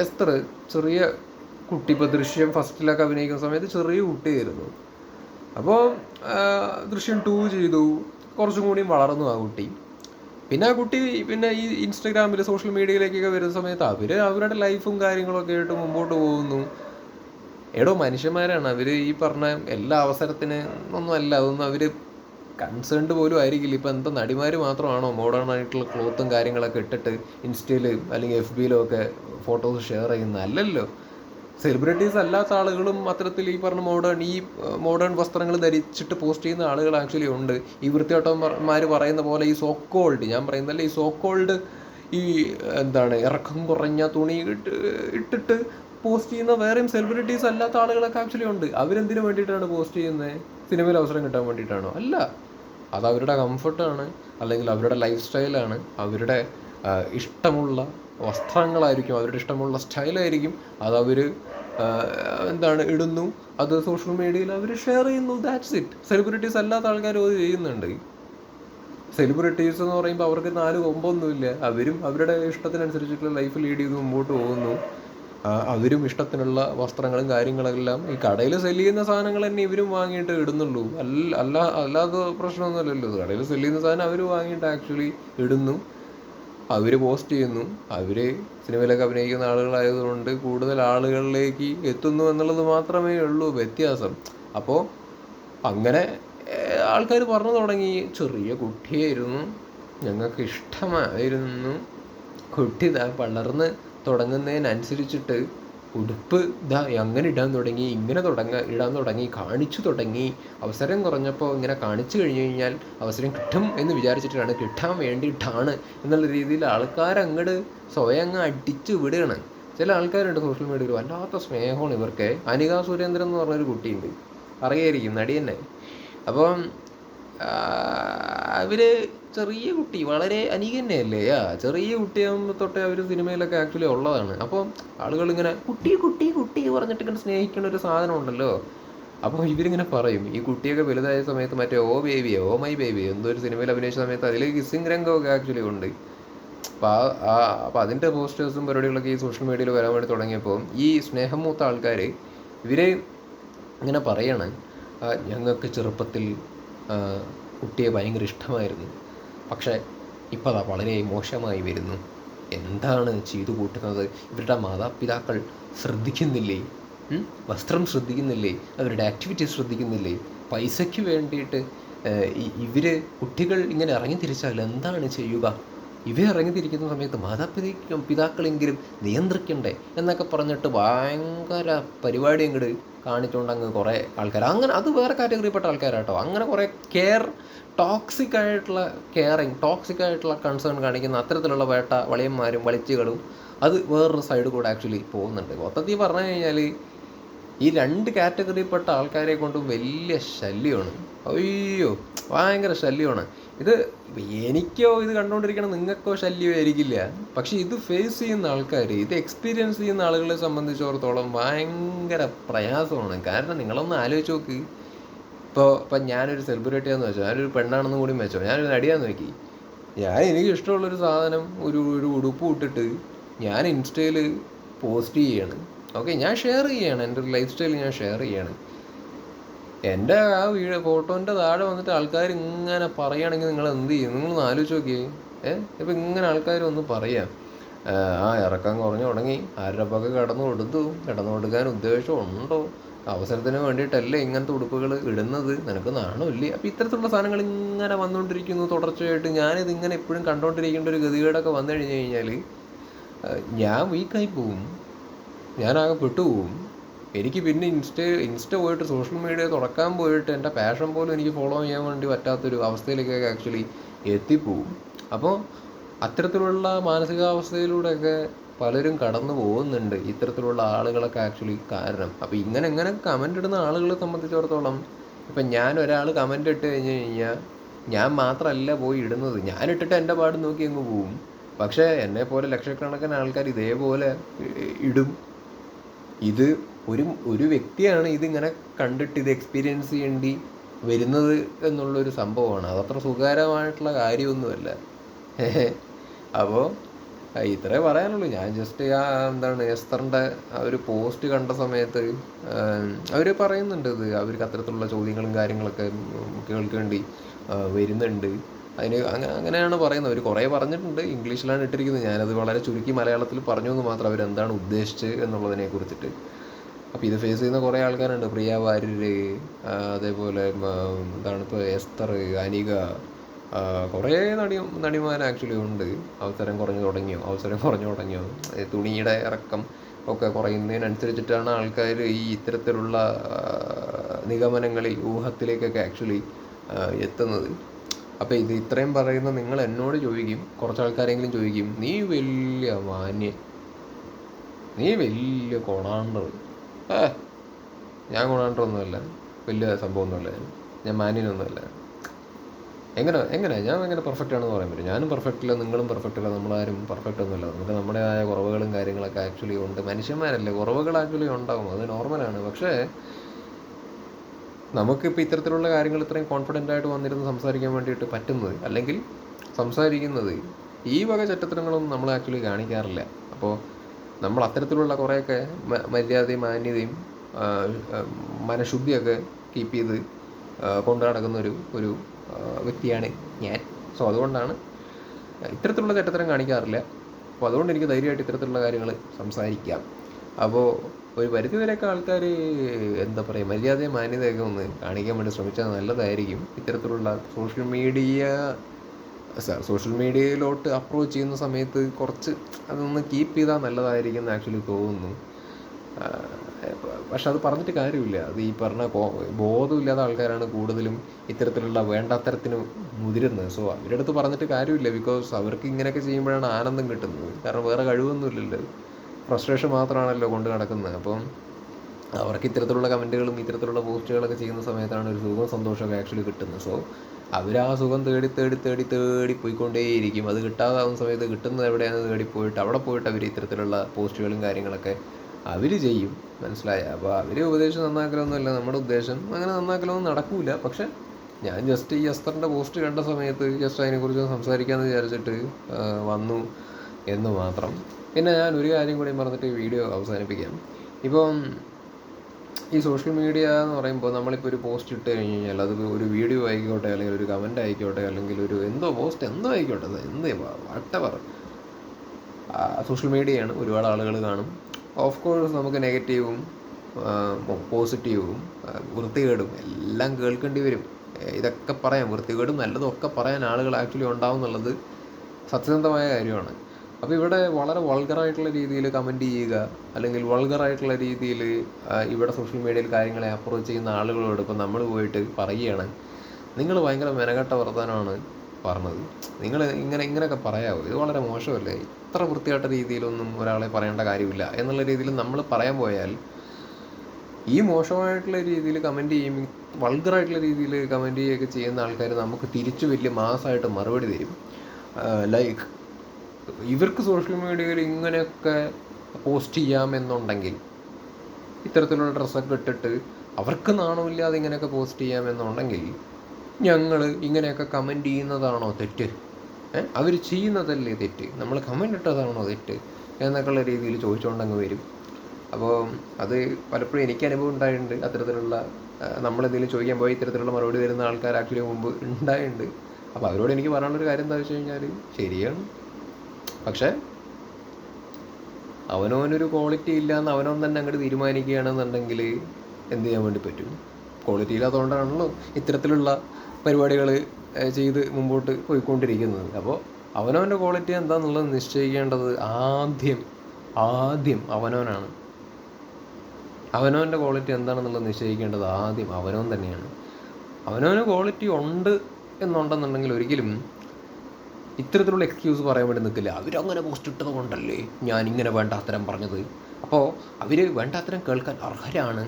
എസ്തർ ചെറിയ കുട്ടി ഇപ്പോൾ ദൃശ്യം ഫസ്റ്റിലൊക്കെ അഭിനയിക്കുന്ന സമയത്ത് ചെറിയ കുട്ടിയായിരുന്നു. അപ്പോൾ ദൃശ്യം ടൂ ചെയ്തു. കുറച്ചും കൂടി വളർന്നു ആ കുട്ടി. പിന്നെ ആ കുട്ടി പിന്നെ ഈ ഇൻസ്റ്റഗ്രാമിൽ സോഷ്യൽ മീഡിയയിലേക്കൊക്കെ വരുന്ന സമയത്ത് അവർ അവരുടെ ലൈഫും കാര്യങ്ങളൊക്കെ ആയിട്ട് മുമ്പോട്ട് പോകുന്നു. എടോ മനുഷ്യന്മാരാണ്. അവർ ഈ പറഞ്ഞ എല്ലാ അവസരത്തിന് ഒന്നും അല്ല. അതൊന്നും അവർ കൺസേൺഡ് പോലും ആയിരിക്കില്ല. ഇപ്പം എന്താ നടിമാർ മാത്രമാണോ മോഡേൺ ആയിട്ടുള്ള ക്ലോത്തും കാര്യങ്ങളൊക്കെ ഇട്ടിട്ട് ഇൻസ്റ്റയിൽ അല്ലെങ്കിൽ എഫ് ബിയിലും ഒക്കെ ഫോട്ടോസ് ഷെയർ ചെയ്യുന്നത്? അല്ലല്ലോ. സെലിബ്രിറ്റീസ് അല്ലാത്ത ആളുകളും അത്തരത്തിൽ ഈ പറഞ്ഞ മോഡേൺ ഈ മോഡേൺ വസ്ത്രങ്ങൾ ധരിച്ചിട്ട് പോസ്റ്റ് ചെയ്യുന്ന ആളുകൾ ആക്ച്വലി ഉണ്ട്. ഈ വൃത്തിയോട്ടന്മാർ പറയുന്ന പോലെ ഈ സോക്കോൾഡ് ഞാൻ പറയുന്നതല്ല ഈ സോക്കോൾഡ് ഈ എന്താണ് ഇറക്കം കുറഞ്ഞ തുണി ഇട്ട് ഇട്ടിട്ട് പോസ്റ്റ് ചെയ്യുന്ന വേറെയും സെലിബ്രിറ്റീസ് അല്ലാത്ത ആളുകളൊക്കെ ആക്ച്വലി ഉണ്ട്. അവരെന്തിനു വേണ്ടിയിട്ടാണ് പോസ്റ്റ് ചെയ്യുന്നത്? സിനിമയിൽ അവസരം കിട്ടാൻ വേണ്ടിയിട്ടാണോ? അല്ല. അത് അവരുടെ കംഫർട്ടാണ് അല്ലെങ്കിൽ അവരുടെ ലൈഫ് സ്റ്റൈലാണ് അവരുടെ ഇഷ്ടമുള്ള വസ്ത്രങ്ങളായിരിക്കും അവരുടെ ഇഷ്ടമുള്ള സ്റ്റൈലായിരിക്കും അത് അവർ എന്താണ് ഇടുന്നു. അത് സോഷ്യൽ മീഡിയയിൽ അവർ ഷെയർ ചെയ്യുന്നു. ദാറ്റ്സ് ഇറ്റ് സെലിബ്രിറ്റീസ് അല്ലാത്ത ആൾക്കാരും അത് ചെയ്യുന്നുണ്ട്. സെലിബ്രിറ്റീസ് എന്ന് പറയുമ്പോൾ അവർക്ക് നാല് കൊമ്പൊന്നുമില്ല. അവരും അവരുടെ ഇഷ്ടത്തിനനുസരിച്ചിട്ടുള്ള ലൈഫ് ലീഡ് ചെയ്ത് മുമ്പോട്ട് പോകുന്നു. അവരും ഇഷ്ടത്തിനുള്ള വസ്ത്രങ്ങളും കാര്യങ്ങളെല്ലാം ഈ കടയിൽ സെൽ ചെയ്യുന്ന സാധനങ്ങൾ തന്നെ ഇവരും വാങ്ങിയിട്ട് ഇടുന്നുള്ളൂ. അല്ല അല്ല അല്ലാതെ പ്രശ്നമൊന്നുമല്ലല്ലോ കടയിൽ സെൽ ചെയ്യുന്ന സാധനം അവർ വാങ്ങിയിട്ട് ആക്ച്വലി ഇടുന്നു. അവർ പോസ്റ്റ് ചെയ്യുന്നു. അവർ സിനിമയിലൊക്കെ അഭിനയിക്കുന്ന ആളുകളായതുകൊണ്ട് കൂടുതൽ ആളുകളിലേക്ക് എത്തുന്നു എന്നുള്ളത് മാത്രമേ ഉള്ളൂ വ്യത്യാസം. അപ്പോൾ അങ്ങനെ ആൾക്കാർ പറഞ്ഞു തുടങ്ങി. ചെറിയ കുട്ടിയായിരുന്നു. ഞങ്ങൾക്ക് ഇഷ്ടമായിരുന്നു. കുട്ടി വളർന്ന് തുടങ്ങുന്നതിനനുസരിച്ചിട്ട് ഉടുപ്പ് ഇതാ അങ്ങനെ ഇടാൻ തുടങ്ങി ഇങ്ങനെ തുടങ്ങ ഇടാൻ തുടങ്ങി കാണിച്ചു തുടങ്ങി. അവസരം കുറഞ്ഞപ്പോൾ ഇങ്ങനെ കാണിച്ചു കഴിഞ്ഞു കഴിഞ്ഞാൽ അവസരം കിട്ടും എന്ന് വിചാരിച്ചിട്ടാണ് കിട്ടാൻ വേണ്ടിയിട്ടാണ് എന്നുള്ള രീതിയിൽ ആൾക്കാർ അങ്ങോട്ട് സ്വയം അങ്ങ് അടിച്ചു വിടുകയാണ്. ചില ആൾക്കാരുണ്ട് സോഷ്യൽ മീഡിയയിൽ വല്ലാത്ത സ്നേഹമാണ് ഇവർക്ക്. അനിക സുരേന്ദ്രൻ എന്ന് പറഞ്ഞൊരു കുട്ടിയുണ്ട്. അറിയായിരിക്കും നടി തന്നെ. അപ്പം അവർ ചെറിയ കുട്ടി വളരെ അനിക തന്നെയല്ലേ ആ ചെറിയ കുട്ടിയാകുമ്പോൾ തൊട്ടേ അവർ സിനിമയിലൊക്കെ ആക്ച്വലി ഉള്ളതാണ്. അപ്പോൾ ആളുകൾ ഇങ്ങനെ കുട്ടി കുട്ടി കുട്ടി പറഞ്ഞിട്ട് ഇങ്ങനെ സ്നേഹിക്കുന്ന ഒരു സാധനം ഉണ്ടല്ലോ അപ്പോൾ ഇവരിങ്ങനെ പറയും ഈ കുട്ടിയൊക്കെ വലുതായ സമയത്ത് മറ്റേ oh baby oh my baby എന്തോ ഒരു സിനിമയിൽ അഭിനയിച്ച സമയത്ത് അതിൽ കിസ്സിങ് രംഗമൊക്കെ ആക്ച്വലി ഉണ്ട്. അപ്പോൾ ആ ആ അപ്പോൾ അതിന്റെ പോസ്റ്റേഴ്സും പരിപാടികളൊക്കെ ഈ സോഷ്യൽ മീഡിയയിൽ വരാൻ വേണ്ടി തുടങ്ങിയപ്പോൾ ഈ സ്നേഹം മൂത്ത ആൾക്കാർ ഇവർ ഇങ്ങനെ പറയാണ് ഞങ്ങൾക്ക് ചെറുപ്പത്തിൽ കുട്ടിയെ ഭയങ്കര ഇഷ്ടമായിരുന്നു. പക്ഷേ ഇപ്പോൾ അതാ വളരെ മോശമായി വരുന്നു. എന്താണ് ചെയ്തു കൂട്ടുന്നത്? ഇവരുടെ മാതാപിതാക്കൾ ശ്രദ്ധിക്കുന്നില്ലേ? വസ്ത്രം ശ്രദ്ധിക്കുന്നില്ലേ? അവരുടെ ആക്ടിവിറ്റി ശ്രദ്ധിക്കുന്നില്ലേ? പൈസയ്ക്ക് വേണ്ടിയിട്ട് ഇവർ കുട്ടികൾ ഇങ്ങനെ ഇറങ്ങി തിരിച്ചാൽ എന്താണ് ചെയ്യുക? ഇവ ഇറങ്ങിത്തിരിക്കുന്ന സമയത്ത് മാതാപിതാക്കളും പിതാക്കളെങ്കിലും നിയന്ത്രിക്കണ്ടേ എന്നൊക്കെ പറഞ്ഞിട്ട് ഭയങ്കര പരിപാടി അങ്ങോട്ട് കാണിച്ചുകൊണ്ട് അങ്ങ് കുറേ ആൾക്കാർ അങ്ങനെ അത് വേറെ കാറ്റഗറിപ്പെട്ട ആൾക്കാരാട്ടോ. അങ്ങനെ കുറേ കെയർ ടോക്സിക് ആയിട്ടുള്ള കെയറിങ് ടോക്സിക് ആയിട്ടുള്ള കൺസേൺ കാണിക്കുന്ന അത്തരത്തിലുള്ള വേട്ട വളിയന്മാരും വളിച്ചുകളും അത് വേറൊരു സൈഡ് കൂടെ ആക്ച്വലി പോകുന്നുണ്ട്. മൊത്തത്തിൽ പറഞ്ഞു കഴിഞ്ഞാൽ ഈ രണ്ട് കാറ്റഗറിയിൽപ്പെട്ട ആൾക്കാരെ കൊണ്ടും വലിയ ശല്യമാണ്. അയ്യോ ഭയങ്കര ശല്യമാണ്. ഇത് എനിക്കോ ഇത് കണ്ടുകൊണ്ടിരിക്കണം നിങ്ങൾക്കോ ശല്യമായിരിക്കില്ല. പക്ഷേ ഇത് ഫേസ് ചെയ്യുന്ന ആൾക്കാർ ഇത് എക്സ്പീരിയൻസ് ചെയ്യുന്ന ആളുകളെ സംബന്ധിച്ചിടത്തോളം ഭയങ്കര പ്രയാസമാണ്. കാരണം നിങ്ങളൊന്ന് ആലോചിച്ച് നോക്ക്. ഇപ്പോൾ ഇപ്പം ഞാനൊരു സെലിബ്രിറ്റിയാന്ന് വെച്ചോ ഞാനൊരു പെണ്ണാണെന്ന് കൂടി വെച്ചോ ഞാനൊരു നടിയാന്ന് നോക്കി. ഞാൻ എനിക്ക് ഇഷ്ടമുള്ളൊരു സാധനം ഒരു ഒരു ഉടുപ്പ് ഇട്ടിട്ട് ഞാൻ ഇൻസ്റ്റയിൽ പോസ്റ്റ് ചെയ്യാണ്. ഓക്കെ ഞാൻ ഷെയർ ചെയ്യാണ്. എന്റെ ലൈഫ് സ്റ്റൈൽ ഞാൻ ഷെയർ ചെയ്യാണ്. എന്റെ ആ വീഡിയോ ഫോട്ടോന്റെ താഴെ വന്നിട്ട് ആൾക്കാർ ഇങ്ങനെ പറയുകയാണെങ്കിൽ നിങ്ങൾ എന്ത് ചെയ്യും? നിങ്ങൾ ആലോചിച്ച് നോക്കിയേ. ഏഹ് ഇപ്പം ഇങ്ങനെ ആൾക്കാർ ഒന്ന് പറയാം. ആ, ഇറക്കം കുറഞ്ഞു തുടങ്ങി. ആരപ്പൊക്കെ കിടന്നു കൊടുത്തു. കിടന്നു കൊടുക്കാൻ ഉദ്ദേശം ഉണ്ടോ? അവസരത്തിന് വേണ്ടിയിട്ടല്ലേ ഇങ്ങനത്തെ ഉടുപ്പുകൾ ഇടുന്നത്? നിനക്ക് നാണമില്ലേ? അപ്പം ഇത്തരത്തിലുള്ള സാധനങ്ങൾ ഇങ്ങനെ വന്നുകൊണ്ടിരിക്കുന്നു തുടർച്ചയായിട്ട്. ഞാനിത് ഇങ്ങനെ എപ്പോഴും കണ്ടുകൊണ്ടിരിക്കേണ്ട ഒരു ഗതികേടൊക്കെ വന്നു കഴിഞ്ഞ് കഴിഞ്ഞാൽ ഞാൻ വീക്കായി പോവും. ഞാനാകെ പെട്ടുപോകും എനിക്ക് പിന്നെ ഇൻസ്റ്റ ഇൻസ്റ്റ പോയിട്ട് സോഷ്യൽ മീഡിയ തുറക്കാൻ പോയിട്ട് എന്റെ പാഷൻ പോലും എനിക്ക് ഫോളോ ചെയ്യാൻ വേണ്ടി പറ്റാത്തൊരു അവസ്ഥയിലേക്കൊക്കെ ആക്ച്വലി എത്തിപ്പോവും. അപ്പോൾ അത്തരത്തിലുള്ള മാനസികാവസ്ഥയിലൂടെയൊക്കെ പലരും കടന്നു പോകുന്നുണ്ട് ഇത്തരത്തിലുള്ള ആളുകളൊക്കെ ആക്ച്വലി കാരണം. അപ്പോൾ ഇങ്ങനെ ഇങ്ങനെ കമന്റ് ഇടുന്ന ആളുകളെ സംബന്ധിച്ചിടത്തോളം ഇപ്പം ഞാൻ ഒരാൾ കമന്റ് ഇട്ട് കഴിഞ്ഞ് കഴിഞ്ഞാൽ ഞാൻ മാത്രമല്ല പോയി ഇടുന്നത്. ഞാൻ ഇട്ടിട്ട് എന്റെ പാട് നോക്കി അങ്ങ് പോവും. പക്ഷേ എന്നെ പോലെ ലക്ഷക്കണക്കിന് ആൾക്കാർ ഇതേപോലെ ഇടും. ഇത് ഒരു ഒരു വ്യക്തിയാണ് ഇതിങ്ങനെ കണ്ടിട്ട് ഇത് എക്സ്പീരിയൻസ് ചെയ്യേണ്ടി വരുന്നത് എന്നുള്ളൊരു സംഭവമാണ്. അതത്ര സുഖകരമായിട്ടുള്ള കാര്യമൊന്നുമല്ല. അപ്പോൾ ഇത്രേ പറയാനുള്ളൂ. ഞാൻ ജസ്റ്റ് ആ എന്താണ് എസ്തറിന്റെ ആ ഒരു പോസ്റ്റ് കണ്ട സമയത്ത് അവർ പറയുന്നുണ്ട് ഇത്. അവർക്ക് അത്തരത്തിലുള്ള ചോദ്യങ്ങളും കാര്യങ്ങളൊക്കെ കേൾക്കേണ്ടി വരുന്നുണ്ട്. അതിന് അങ്ങനെ അങ്ങനെയാണ് പറയുന്നത്. അവർ കുറേ പറഞ്ഞിട്ടുണ്ട്. ഇംഗ്ലീഷിലാണ് ഇട്ടിരിക്കുന്നത്. ഞാനത് വളരെ ചുരുക്കി മലയാളത്തിൽ പറഞ്ഞു എന്ന് മാത്രം അവരെന്താണ് ഉദ്ദേശിച്ചത് എന്നുള്ളതിനെ കുറിച്ചിട്ട് അപ്പോൾ ഇത് ഫേസ് ചെയ്യുന്ന കുറേ ആൾക്കാരുണ്ട്. പ്രിയ വാര്യര് അതേപോലെ എന്താണ് ഇപ്പോൾ എസ്തർ അനിക കുറേ നടി നടിമാർ ആക്ച്വലി ഉണ്ട്. അവസരം കുറഞ്ഞു തുടങ്ങിയോ? അവസരം കുറഞ്ഞു തുടങ്ങിയോ? തുണിയുടെ ഇറക്കം ഒക്കെ കുറയുന്നതിനനുസരിച്ചിട്ടാണ് ആൾക്കാർ ഈ ഇത്തരത്തിലുള്ള നിഗമനങ്ങളിൽ ഊഹത്തിലേക്കൊക്കെ ആക്ച്വലി എത്തുന്നത്. അപ്പോൾ ഇത് ഇത്രയും പറയുന്ന നിങ്ങൾ എന്നോട് ചോദിക്കും. കുറച്ച് ആൾക്കാരെങ്കിലും ചോദിക്കും. നീ വലിയ മാന്യൻ. നീ വലിയ കൊണാണ്ടർ ഞാൻ കൊണാണ്ടറൊന്നുമല്ല വലിയ സംഭവമൊന്നുമല്ല ഞാൻ. ഞാൻ മാന്യനൊന്നുമല്ല. എങ്ങനെ എങ്ങനെ? ഞാൻ എങ്ങനെ പെർഫെക്റ്റ് ആണെന്ന് പറയാൻ പറ്റും. ഞാനും പെർഫെക്റ്റ് ഇല്ല നിങ്ങളും പെർഫെക്റ്റ് ഇല്ല നമ്മളാരും പെർഫെക്റ്റ് ഒന്നുമില്ല. നമുക്ക് നമ്മുടേതായ കുറവുകളും കാര്യങ്ങളൊക്കെ ആക്ച്വലി ഉണ്ട്. മനുഷ്യന്മാരല്ലേ കുറവുകൾ ആക്ച്വലി ഉണ്ടാകും അത് നോർമലാണ് പക്ഷേ നമുക്കിപ്പോൾ ഇത്തരത്തിലുള്ള കാര്യങ്ങൾ ഇത്രയും കോൺഫിഡന്റ് ആയിട്ട് വന്നിരുന്ന് സംസാരിക്കാൻ വേണ്ടിയിട്ട് പറ്റുന്നത് അല്ലെങ്കിൽ സംസാരിക്കുന്നത് ഈ വക ചട്ടത്തരങ്ങളൊന്നും നമ്മൾ ആക്ച്വലി കാണിക്കാറില്ല. അപ്പോൾ നമ്മൾ അത്തരത്തിലുള്ള കുറേയൊക്കെ മര്യാദയും മാന്യതയും മനഃശുദ്ധിയൊക്കെ കീപ്പ് ചെയ്ത് കൊണ്ടു നടക്കുന്ന ഒരു ഒരു വ്യക്തിയാണ് ഞാൻ. സോ അതുകൊണ്ടാണ് ഇത്തരത്തിലുള്ള തെറ്റത്തരം കാണിക്കാറില്ല. അപ്പോൾ അതുകൊണ്ട് എനിക്ക് ധൈര്യമായിട്ട് ഇത്തരത്തിലുള്ള കാര്യങ്ങൾ സംസാരിക്കാം. അപ്പോൾ ഒരു പരിധിവരെയൊക്കെ ആൾക്കാർ എന്താ പറയുക മര്യാദയും മാന്യതയൊക്കെ ഒന്ന് കാണിക്കാൻ വേണ്ടി ശ്രമിച്ചാൽ നല്ലതായിരിക്കും. ഇത്തരത്തിലുള്ള സോഷ്യൽ മീഡിയ സോഷ്യൽ മീഡിയയിലോട്ട് അപ്രോച്ച് ചെയ്യുന്ന സമയത്ത് കുറച്ച് അതൊന്ന് കീപ്പ് ചെയ്താൽ നല്ലതായിരിക്കും ആക്ച്വലി തോന്നുന്നു. പക്ഷെ അത് പറഞ്ഞിട്ട് കാര്യമില്ല. അത് ഈ പറഞ്ഞ ബോധമില്ലാത്ത ആൾക്കാരാണ് കൂടുതലും ഇത്തരത്തിലുള്ള വേണ്ടാത്തരത്തിന് മുതിരുന്നത്. സോ അവരുടെ അടുത്ത് പറഞ്ഞിട്ട് കാര്യമില്ല. ബിക്കോസ് അവർക്ക് ഇങ്ങനെയൊക്കെ ചെയ്യുമ്പോഴാണ് ആനന്ദം കിട്ടുന്നത്. കാരണം വേറെ കഴിവൊന്നുമില്ലല്ലോ. ഫ്രസ്ട്രേഷൻ മാത്രമാണല്ലോ കൊണ്ട് നടക്കുന്നത്. അപ്പം അവർക്ക് ഇത്തരത്തിലുള്ള കമന്റുകളും ഇത്തരത്തിലുള്ള പോസ്റ്റുകളൊക്കെ ചെയ്യുന്ന സമയത്താണ് ഒരു സുഖവും സന്തോഷമൊക്കെ ആക്ച്വലി കിട്ടുന്നത്. സോ അവർ ആ സുഖം തേടി തേടി തേടി തേടി പോയിക്കൊണ്ടേയിരിക്കും. അത് കിട്ടാതാവുന്ന സമയത്ത് കിട്ടുന്നത് എവിടെയാണെന്ന് തേടി പോയിട്ട് അവിടെ പോയിട്ട് അവർ ഇത്തരത്തിലുള്ള പോസ്റ്റുകളും കാര്യങ്ങളൊക്കെ അവർ ചെയ്യും. മനസ്സിലായ? അപ്പോൾ അവർ ഉപദേശം നന്നാക്കലൊന്നുമല്ല. നമ്മുടെ ഉദ്ദേശം അങ്ങനെ നന്നാക്കലൊന്നും നടക്കൂല. പക്ഷെ ഞാൻ ജസ്റ്റ് ഈ അസ്തറിന്റെ പോസ്റ്റ് കണ്ട സമയത്ത് ജസ്റ്റ് അതിനെക്കുറിച്ച് സംസാരിക്കാമെന്ന് വിചാരിച്ചിട്ട് വന്നു എന്ന് മാത്രം. പിന്നെ ഞാൻ ഒരു കാര്യം കൂടി പറഞ്ഞിട്ട് വീഡിയോ അവസാനിപ്പിക്കാം. ഇപ്പം ഈ സോഷ്യൽ മീഡിയ എന്ന് പറയുമ്പോൾ നമ്മളിപ്പോൾ ഒരു പോസ്റ്റ് ഇട്ട് കഴിഞ്ഞ് കഴിഞ്ഞാൽ അത് ഒരു വീഡിയോ ആയിക്കോട്ടെ അല്ലെങ്കിൽ ഒരു കമന്റ് ആയിക്കോട്ടെ അല്ലെങ്കിൽ ഒരു എന്തോ പോസ്റ്റ് എന്തോ ആയിക്കോട്ടെ എന്ത് വട്ടവർ സോഷ്യൽ മീഡിയയാണ് ഒരുപാട് ആളുകൾ കാണും. ഓഫ് കോഴ്സ് നമുക്ക് നെഗറ്റീവും പോസിറ്റീവും വൃത്തികേടും എല്ലാം കേൾക്കേണ്ടി വരും. ഇതൊക്കെ പറയാം. വൃത്തികേടും നല്ലതും ഒക്കെ പറയാൻ ആളുകൾ ആക്ച്വലി ഉണ്ടാവും എന്നുള്ളത് സത്യസന്ധമായ കാര്യമാണ്. അപ്പോൾ ഇവിടെ വളരെ വൾഗറായിട്ടുള്ള രീതിയിൽ കമന്റ് ചെയ്യുക അല്ലെങ്കിൽ വൾഗറായിട്ടുള്ള രീതിയിൽ ഇവിടെ സോഷ്യൽ മീഡിയയിൽ കാര്യങ്ങളെ അപ്രോച്ച് ചെയ്യുന്ന ആളുകളോട് ഇപ്പം നമ്മൾ പോയിട്ട് പറയുകയാണ്. നിങ്ങൾ ഭയങ്കര മെനകെട്ട വർത്തമാനമാണ് പറഞ്ഞത്. നിങ്ങൾ ഇങ്ങനെ ഇങ്ങനെയൊക്കെ പറയാമോ ഇത് വളരെ മോശമല്ലേ? ഇത്ര വൃത്തിയായിട്ട രീതിയിലൊന്നും ഒരാളെ പറയേണ്ട കാര്യമില്ല എന്നുള്ള രീതിയിൽ നമ്മൾ പറയാൻ പോയാൽ ഈ മോശമായിട്ടുള്ള രീതിയിൽ കമന്റ് ചെയ്യും വൾഗറായിട്ടുള്ള രീതിയിൽ കമന്റ് ചെയ്യുകയൊക്കെ ചെയ്യുന്ന ആൾക്കാർ നമുക്ക് തിരിച്ചു വലിയ മാസമായിട്ട് മറുപടി തരും. ലൈക്ക് ഇവർക്ക് സോഷ്യൽ മീഡിയയിൽ ഇങ്ങനെയൊക്കെ പോസ്റ്റ് ചെയ്യാമെന്നുണ്ടെങ്കിൽ ഇത്തരത്തിലുള്ള ഡ്രസ്സൊക്കെ ഇട്ടിട്ട് അവർക്ക് നാണമില്ലാതെ ഇങ്ങനെയൊക്കെ പോസ്റ്റ് ചെയ്യാമെന്നുണ്ടെങ്കിൽ ഞങ്ങൾ ഇങ്ങനെയൊക്കെ കമന്റ് ചെയ്യുന്നതാണോ തെറ്റ്? അവർ ചെയ്യുന്നതല്ലേ തെറ്റ്? നമ്മൾ കമന്റ് ഇട്ടതാണോ തെറ്റ്? എന്നൊക്കെയുള്ള രീതിയിൽ ചോദിച്ചുകൊണ്ടങ്ങ് വരും. അപ്പോൾ അത് പലപ്പോഴും എനിക്ക് അനുഭവം ഉണ്ടായിട്ടുണ്ട്. അത്തരത്തിലുള്ള നമ്മളെന്തെങ്കിലും ചോദിക്കാൻ പോയി ഇത്തരത്തിലുള്ള മറുപടി തരുന്ന ആൾക്കാർ ആക്ച്വലി മുമ്പ് ഉണ്ടായിട്ടുണ്ട് അപ്പോൾ അവരോട് എനിക്ക് പറയാനുള്ളൊരു കാര്യം എന്താണെന്ന് വെച്ച് കഴിഞ്ഞാൽ ശരിയാണ്. പക്ഷേ അവനവനൊരു ക്വാളിറ്റി ഇല്ല എന്ന് അവനവൻ തന്നെ അങ്ങോട്ട് തീരുമാനിക്കുകയാണെന്നുണ്ടെങ്കിൽ എന്ത് ചെയ്യാൻ വേണ്ടി പറ്റും? ക്വാളിറ്റി ഇല്ലാത്തതുകൊണ്ടാണല്ലോ ഇത്തരത്തിലുള്ള പരിപാടികൾ ചെയ്ത് മുമ്പോട്ട് പോയിക്കൊണ്ടിരിക്കുന്നത്. അപ്പോൾ അവനവന്റെ ക്വാളിറ്റി എന്താണെന്നുള്ളത് നിശ്ചയിക്കേണ്ടത് ആദ്യം ആദ്യം അവനവനാണ്. അവനവന്റെ ക്വാളിറ്റി എന്താണെന്നുള്ളത് നിശ്ചയിക്കേണ്ടത് ആദ്യം അവനവൻ തന്നെയാണ്. അവനവന് ക്വാളിറ്റി ഉണ്ട് എന്നുണ്ടെന്നുണ്ടെങ്കിൽ ഒരിക്കലും ഇത്തരത്തിലുള്ള എക്സ്ക്യൂസ് പറയാൻ വേണ്ടി നിൽക്കില്ല. അവരങ്ങനെ പോസ്റ്റ് ഇട്ടത് കൊണ്ടല്ലേ ഞാൻ ഇങ്ങനെ വേണ്ടാത്തരം പറഞ്ഞത്? അപ്പോൾ അവർ വേണ്ടാത്തരം കേൾക്കാൻ അർഹരാണ്.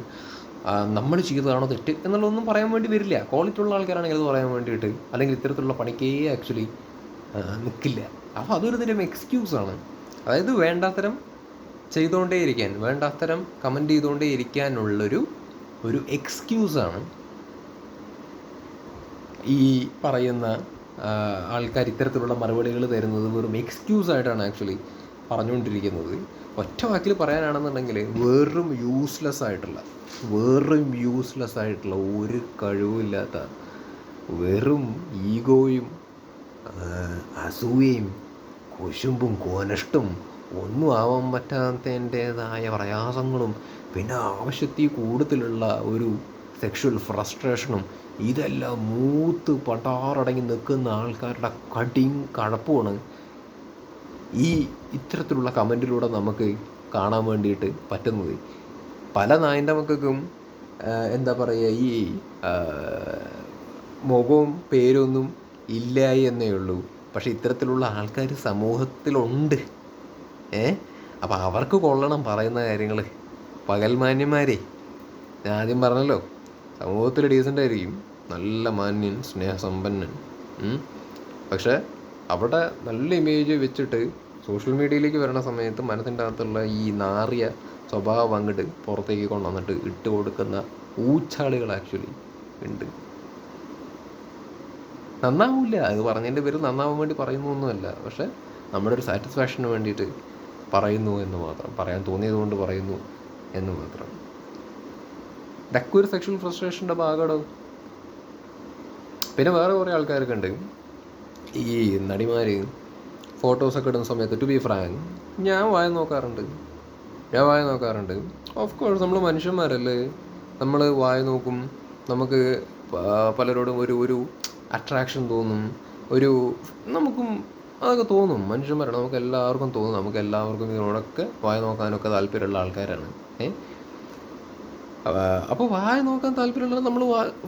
നമ്മൾ ചെയ്തതാണോ തെറ്റ് എന്നുള്ളതൊന്നും പറയാൻ വേണ്ടി വരില്ല. ക്വാളിറ്റി ഉള്ള ആൾക്കാരാണെങ്കിൽ അത് പറയാൻ വേണ്ടിയിട്ട്. അല്ലെങ്കിൽ ഇത്തരത്തിലുള്ള പണിക്കേ ആക്ച്വലി നിൽക്കില്ല. അപ്പോൾ അതൊരു തരം എക്സ്ക്യൂസാണ് അതായത് വേണ്ടാത്തരം ചെയ്തുകൊണ്ടേയിരിക്കാൻ വേണ്ടാത്തരം കമന്റ് ചെയ്തുകൊണ്ടേ ഇരിക്കാനുള്ളൊരു ഒരു എക്സ്ക്യൂസാണ് ഈ പറയുന്ന ആൾക്കാർ ഇത്തരത്തിലുള്ള മറുപടികൾ തരുന്നത് വെറും എക്സ്ക്യൂസ് ആയിട്ടാണ് ആക്ച്വലി പറഞ്ഞുകൊണ്ടിരിക്കുന്നത്. ഒറ്റ വാക്കിൽ പറയാനാണെന്നുണ്ടെങ്കിൽ വെറും യൂസ്ലെസ് ആയിട്ടുള്ള വെറും യൂസ്ലെസ് ആയിട്ടുള്ള ഒരു കഴിവില്ലാത്ത വെറും ഈഗോയും അസൂയയും കുശുമ്പും കോനഷ്ടും ഒന്നും ആവാൻ പറ്റാത്തതിന്റേതായ പ്രയാസങ്ങളും പിന്നെ ആവശ്യത്തിൽ കൂടുതലുള്ള ഒരു സെക്ഷൽ ഫ്രസ്ട്രേഷനും ഇതെല്ലാം മൂത്ത് പട്ടാറടങ്ങി നിൽക്കുന്ന ആൾക്കാരുടെ കടിയും കഴപ്പുമാണ് ഈ ഇത്തരത്തിലുള്ള കമന്റിലൂടെ നമുക്ക് കാണാൻ വേണ്ടിയിട്ട് പറ്റുന്നത്. പല നായന്റെ മക്കൾക്കും എന്താ പറയുക ഈ മുഖവും പേരൊന്നും ഇല്ല എന്നേ ഉള്ളൂ. പക്ഷെ ഇത്തരത്തിലുള്ള ആൾക്കാർ സമൂഹത്തിലുണ്ട്. ഏ? അപ്പം അവർക്ക് കൊള്ളണം പറയുന്ന കാര്യങ്ങൾ പകൽമാന്യന്മാരെ ഞാൻ ആദ്യം പറഞ്ഞല്ലോ. സമൂഹത്തിൽ ഡീസന്റ് ആയിരിക്കും. നല്ല മാന്യൻ സ്നേഹസമ്പന്നൻ. പക്ഷേ അവിടെ നല്ല ഇമേജ് വെച്ചിട്ട് സോഷ്യൽ മീഡിയയിലേക്ക് വരുന്ന സമയത്ത് മനസ്സിന്റെ അകത്തുള്ള ഈ നാറിയ സ്വഭാവം അങ്ങോട്ട് പുറത്തേക്ക് കൊണ്ടുവന്നിട്ട് ഇട്ട് കൊടുക്കുന്ന ഊച്ചാളികൾ ആക്ച്വലി ഉണ്ട്. നന്നാവില്ല. അത് പറഞ്ഞതിന്റെ പേര് നന്നാവാൻ വേണ്ടി പറയുന്നു ഒന്നുമല്ല പക്ഷെ നമ്മുടെ ഒരു സാറ്റിസ്ഫാക്ഷന് വേണ്ടിയിട്ട് പറയുന്നു എന്ന് മാത്രം പറയാൻ തോന്നിയത് കൊണ്ട് പറയുന്നു എന്ന് മാത്രം. ഇതൊക്കെ ഒരു സെക്ഷൽ ഫ്രസ്ട്രേഷന്റെ ഭാഗമാണ്? പിന്നെ വേറെ കുറേ ആൾക്കാരൊക്കെ ഉണ്ട്. ഈ നടിമാർ ഫോട്ടോസൊക്കെ ഇടുന്ന സമയത്ത് ടു ബി ഫ്രാങ്ക് ഞാൻ വായ നോക്കാറുണ്ട്. ഞാൻ വായ നോക്കാറുണ്ട്. ഓഫ് കോഴ്സ് നമ്മൾ മനുഷ്യന്മാരല്ലേ? നമ്മൾ വായ നോക്കും. നമുക്ക് പലരോടും ഒരു ഒരു അട്രാക്ഷൻ തോന്നും. ഒരു നമുക്കും അതൊക്കെ തോന്നും. മനുഷ്യന്മാരാണ്. നമുക്ക് എല്ലാവർക്കും തോന്നും. നമുക്ക് എല്ലാവർക്കും ഇതിനോടൊക്കെ വായ നോക്കാനൊക്കെ താല്പര്യമുള്ള ആൾക്കാരാണ്. ഏ? അപ്പോൾ വായ നോക്കാൻ താല്പര്യമുള്ളത് നമ്മൾ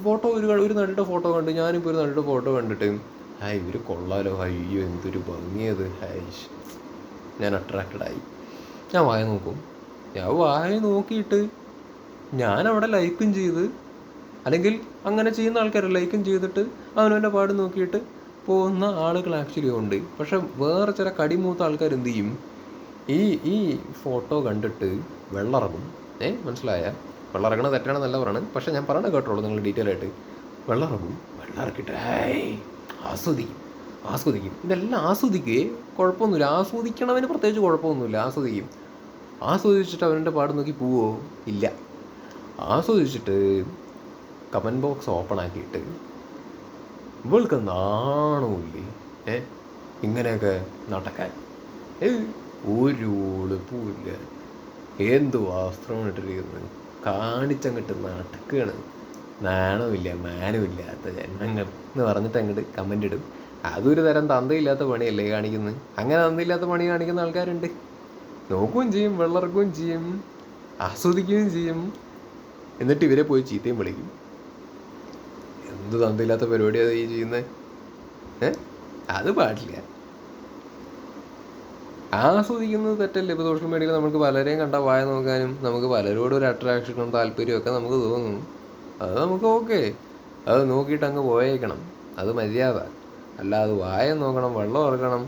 ഫോട്ടോ ഒരു ഒരു നടിയുടെ ഫോട്ടോ കണ്ടു ഞാനിപ്പോൾ ഒരു നടിയുടെ ഫോട്ടോ കണ്ടിട്ട് ഹായ് ഇവർ കൊള്ളാലോ അയ്യോ എന്തൊരു ഭംഗിയത് ഹായ് ഞാൻ അട്രാക്റ്റഡ് ആയി. ഞാൻ വായ നോക്കും. ഞാൻ വായ നോക്കിയിട്ട് ഞാൻ അവിടെ ലൈക്കും ചെയ്ത് അല്ലെങ്കിൽ അങ്ങനെ ചെയ്യുന്ന ആൾക്കാർ ലൈക്കും ചെയ്തിട്ട് അവനവന്റെ പാട് നോക്കിയിട്ട് പോകുന്ന ആളുകൾ ആക്ച്വലി ഉണ്ട്. പക്ഷെ വേറെ ചില കടിമൂത്ത ആൾക്കാർ എന്ത് ചെയ്യും? ഈ ഈ ഫോട്ടോ കണ്ടിട്ട് വെള്ളറങ്ങും ഏ മനസ്സിലായ? വെള്ളമിറങ്ങണ തെറ്റാണ് നല്ലവരാണ്. പക്ഷെ ഞാൻ പറയണ കേട്ടോളൂ നിങ്ങൾ ഡീറ്റെയിൽ ആയിട്ട്. വെള്ളം ഇറങ്ങും വെള്ളം ഇറക്കിട്ടേ ആസ്വദിക്കും. ആസ്വദിക്കും. ഇതെല്ലാം ആസ്വദിക്കുകയെ കുഴപ്പമൊന്നുമില്ല. ആസ്വദിക്കണവന് പ്രത്യേകിച്ച് കുഴപ്പമൊന്നുമില്ല. ആസ്വദിക്കും. ആസ്വദിച്ചിട്ട് അവന്റെ പാട് നോക്കി പോവോ? ഇല്ല. ആസ്വദിച്ചിട്ട് കമന്റ് ബോക്സ് ഓപ്പൺ ആക്കിയിട്ട് ഇവൾക്ക് നാണമില്ലേ ഏ ഇങ്ങനെയൊക്കെ നടക്കാൻ. ഏ ഒരു ഉളുപ്പുമില്ല എന്ത് വസ്ത്രം ഇട്ടിരിക്കുന്നത്? കാണിച്ചങ്ങോട്ട് നടക്കുകയാണ് നാണമില്ല മാനമില്ലാത്ത ജന്മങ്ങൾ എന്ന് പറഞ്ഞിട്ട് അങ്ങോട്ട് കമന്റ് ഇടും. അതൊരു തരം തന്തയില്ലാത്ത പണിയല്ലേ കാണിക്കുന്നത് അങ്ങനെ തന്തയില്ലാത്ത പണി കാണിക്കുന്ന ആൾക്കാരുണ്ട്. നോക്കുകയും ചെയ്യും വെള്ളറക്കുകയും ചെയ്യും ആസ്വദിക്കുകയും ചെയ്യും. എന്നിട്ട് ഇവരെ പോയി ചീത്തയും വിളിക്കും. എന്ത് തന്തയില്ലാത്ത പരിപാടിയാണ് ഈ ചെയ്യുന്നത് ഏ? അത് പാടില്ല. ആസ്വദിക്കുന്നത് തെറ്റല്ലേ? ഇപ്പോൾ സോഷ്യൽ മീഡിയയിൽ നമുക്ക് പലരെയും കണ്ട വായ നോക്കാനും നമുക്ക് പലരോടും ഒരു അട്രാക്ഷനും താല്പര്യവും ഒക്കെ നമുക്ക് തോന്നും. അത് നമുക്ക് ഓക്കെ അത് നോക്കിയിട്ട് അങ്ങ് പോയേക്കണം. അത് മര്യാദ. അല്ലാതെ വായ നോക്കണം വെള്ളം ഇറക്കണം